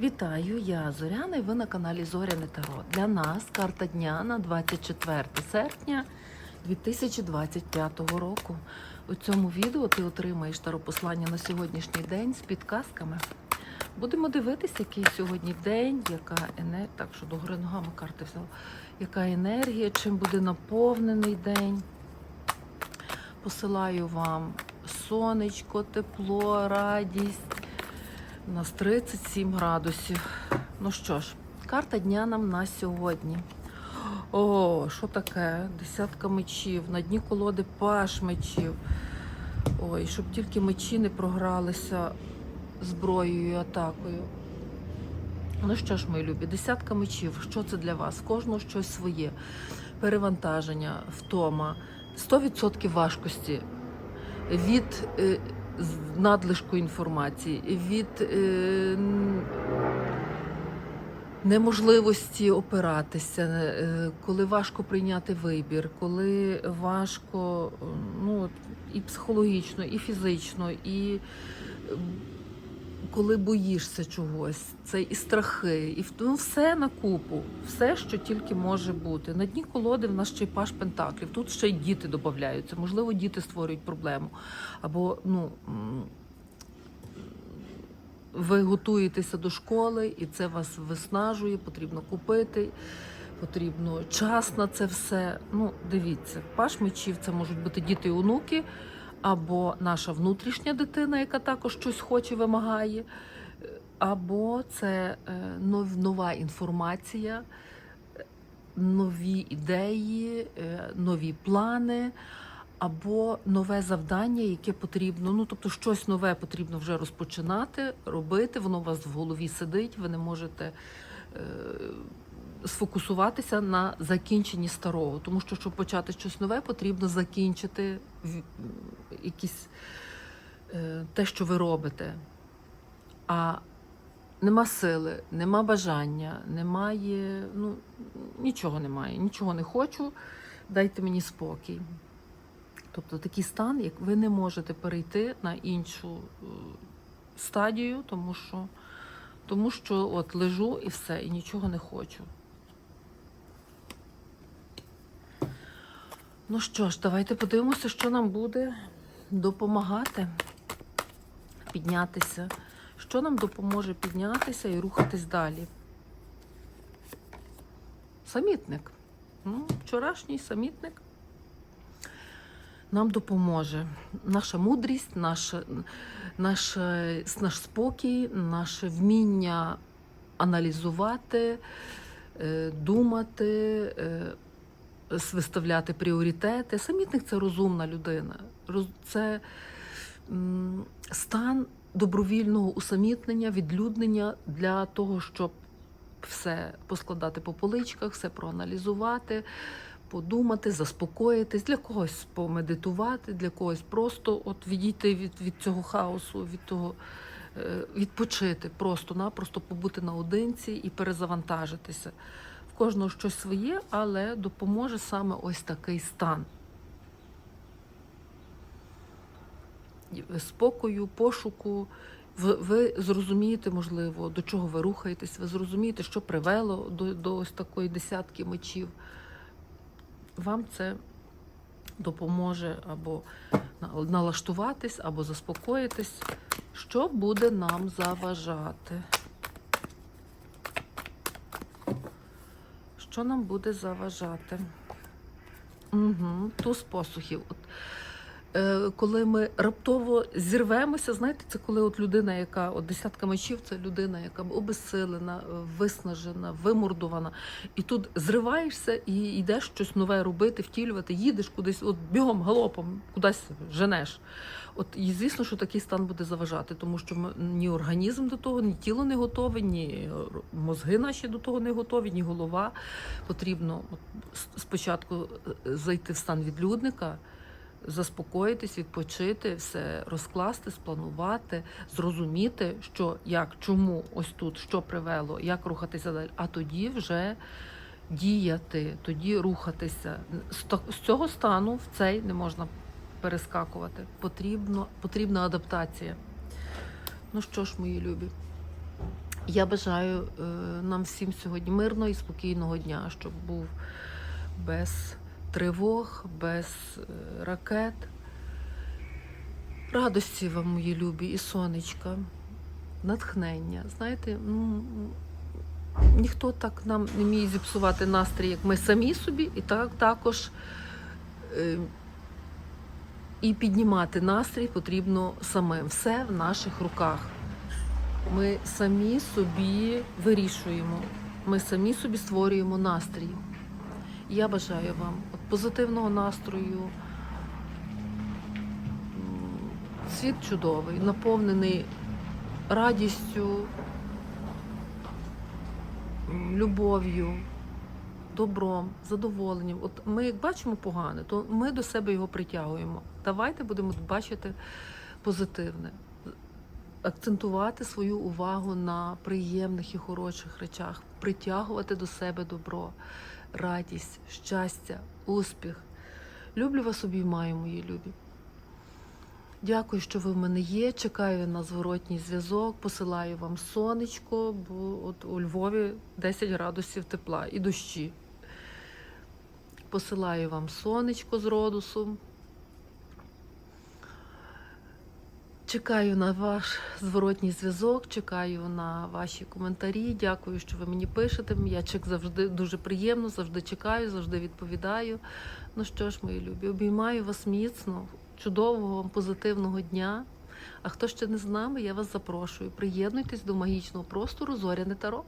Вітаю, я Зоряна і ви на каналі Зоряне Таро. Для нас карта дня на 24 серпня 2025 року. У цьому відео ти отримаєш таропослання на сьогоднішній день з підказками. Будемо дивитися, який сьогодні день, яка енергія. Так, що догори ногами карти взяла. Яка енергія, чим буде наповнений день. Посилаю вам сонечко, тепло, радість. У нас 37 градусів. Ну що ж, карта дня нам на сьогодні. О, що таке? Десятка мечів. На дні колоди паш мечів. Ой, щоб тільки мечі не програлися зброєю і атакою. Ну що ж, мої любі, десятка мечів. Що це для вас? Кожного щось своє. Перевантаження, втома, 100% важкості від е, з- надлишку інформації, від е, неможливості опиратися, е, коли важко прийняти вибір, коли важко ну, і психологічно, і фізично, і коли боїшся чогось, це і страхи, і ну, все на купу, все, що тільки може бути. На дні колоди в нас ще й паш пентаклів. Тут ще й діти додаються. Можливо, діти створюють проблему. Або ну. Ви готуєтеся до школи, і це вас виснажує, потрібно купити, потрібно час на це все. Ну, дивіться, паш мечів це можуть бути діти і онуки, або наша внутрішня дитина, яка також щось хоче, вимагає, або це е, нова інформація, нові ідеї, е, нові плани. Або нове завдання, яке потрібно, ну тобто щось нове потрібно вже розпочинати, робити, воно у вас в голові сидить, ви не можете е, сфокусуватися на закінченні старого. Тому що, щоб почати щось нове, потрібно закінчити якісь е, те, що ви робите. А нема сили, нема бажання, немає, ну нічого немає, нічого не хочу, дайте мені спокій. Тобто такий стан, як ви не можете перейти на іншу е, стадію, тому що, тому що от лежу і все, і нічого не хочу. Ну що ж, давайте подивимося, що нам буде допомагати піднятися. Що нам допоможе піднятися і рухатись далі? Самітник. Ну, вчорашній самітник нам допоможе. Наша мудрість, наша, наша, наш спокій, наше вміння аналізувати, е, думати, е, виставляти пріоритети. Самітник це розумна людина. Це стан добровільного усамітнення, відлюднення для того, щоб все поскладати по поличках, все проаналізувати, подумати, заспокоїтись, для когось помедитувати, для когось просто от відійти від, від цього хаосу, від того, е, відпочити, просто-напросто побути наодинці і перезавантажитися. Кожного щось своє, але допоможе саме ось такий стан. Спокою, пошуку. Ви зрозумієте, можливо, до чого ви рухаєтесь, ви зрозумієте, що привело до, до ось такої десятки мечів вам це допоможе або налаштуватись, або заспокоїтись, що буде нам заважати. Що нам буде заважати? Угу, туз посухів. Е, коли ми раптово зірвемося, знаєте, це коли от людина, яка от десятка мечів, це людина, яка обезсилена, е, виснажена, вимордована. І тут зриваєшся і йдеш щось нове робити, втілювати, їдеш кудись, от бігом, галопом, кудись женеш. От і звісно, що такий стан буде заважати, тому що ні організм до того, ні тіло не готове, ні мозги наші до того не готові, ні голова. Потрібно от, спочатку е, зайти в стан відлюдника, заспокоїтись, відпочити, все розкласти, спланувати, зрозуміти, що як, чому ось тут, що привело, як рухатися далі, а тоді вже діяти, тоді рухатися. З цього стану в цей не можна перескакувати. Потрібно, потрібна адаптація. Ну що ж, мої любі, Я бажаю е, нам всім сьогодні мирного і спокійного дня, щоб був без тривог, без е, ракет. Радості вам, мої любі, і сонечка, натхнення. Знаєте, ну, ніхто так нам не вміє зіпсувати настрій, як ми самі собі, і так також е, і піднімати настрій потрібно самим. Все в наших руках. Ми самі собі вирішуємо, ми самі собі створюємо настрій. Я бажаю вам позитивного настрою. Світ чудовий, наповнений радістю, любов'ю, добром, задоволенням. От ми, як бачимо погане, то ми до себе його притягуємо. Давайте будемо бачити позитивне акцентувати свою увагу на приємних і хороших речах, притягувати до себе добро, радість, щастя, успіх. Люблю вас обіймаю, мої любі. Дякую, що ви в мене є. Чекаю на зворотній зв'язок, посилаю вам сонечко, бо от у Львові 10 градусів тепла і дощі. Посилаю вам сонечко з родусу. Чекаю на ваш зворотній зв'язок, чекаю на ваші коментарі. Дякую, що ви мені пишете. Я чек завжди дуже приємно, завжди чекаю, завжди відповідаю. Ну що ж, мої любі, обіймаю вас міцно, чудового вам позитивного дня. А хто ще не з нами, я вас запрошую. Приєднуйтесь до магічного простору Зоряне Таро.